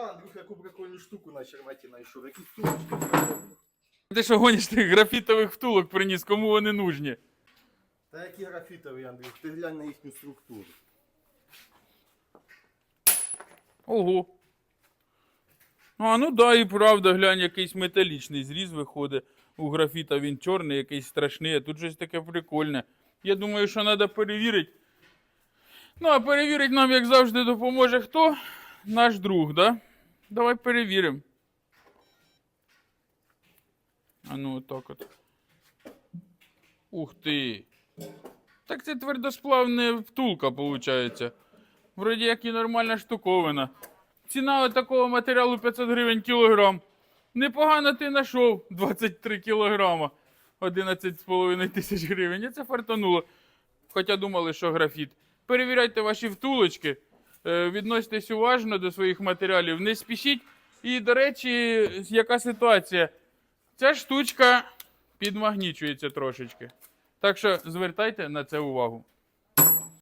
Да, Андрюх, яку прикольну штуку на черматі знайшов. Якісь тулочки прикольні. Ти що гониш тих графітових втулок приніс, кому вони нужні? Та які графітові, Андрюх, ти глянь на їхню структуру. Ого. А, ну да, і правда, глянь, якийсь металічний зріз виходить. У графіта він чорний, якийсь страшний, а тут щось таке прикольне. Я думаю, що треба перевірити. Ну, а перевірити нам, як завжди, допоможе хто? Наш друг, да? Давай перевіримо. А ну, отак от. Ух ти. Так це твердосплавна втулка, виходить. Вроді як і нормальна штуковина. Ціна такого матеріалу 500 гривень кілограм. Непогано ти знайшов 23 кілограма. 11,5 тисяч гривень. І це фартануло. Хоча думали, що графіт. Перевіряйте ваші втулочки. Е, Відноситесь уважно до своїх матеріалів, не спішіть. І, до речі, яка ситуація? Ця штучка підмагнічується трошечки. Так що звертайте на це увагу.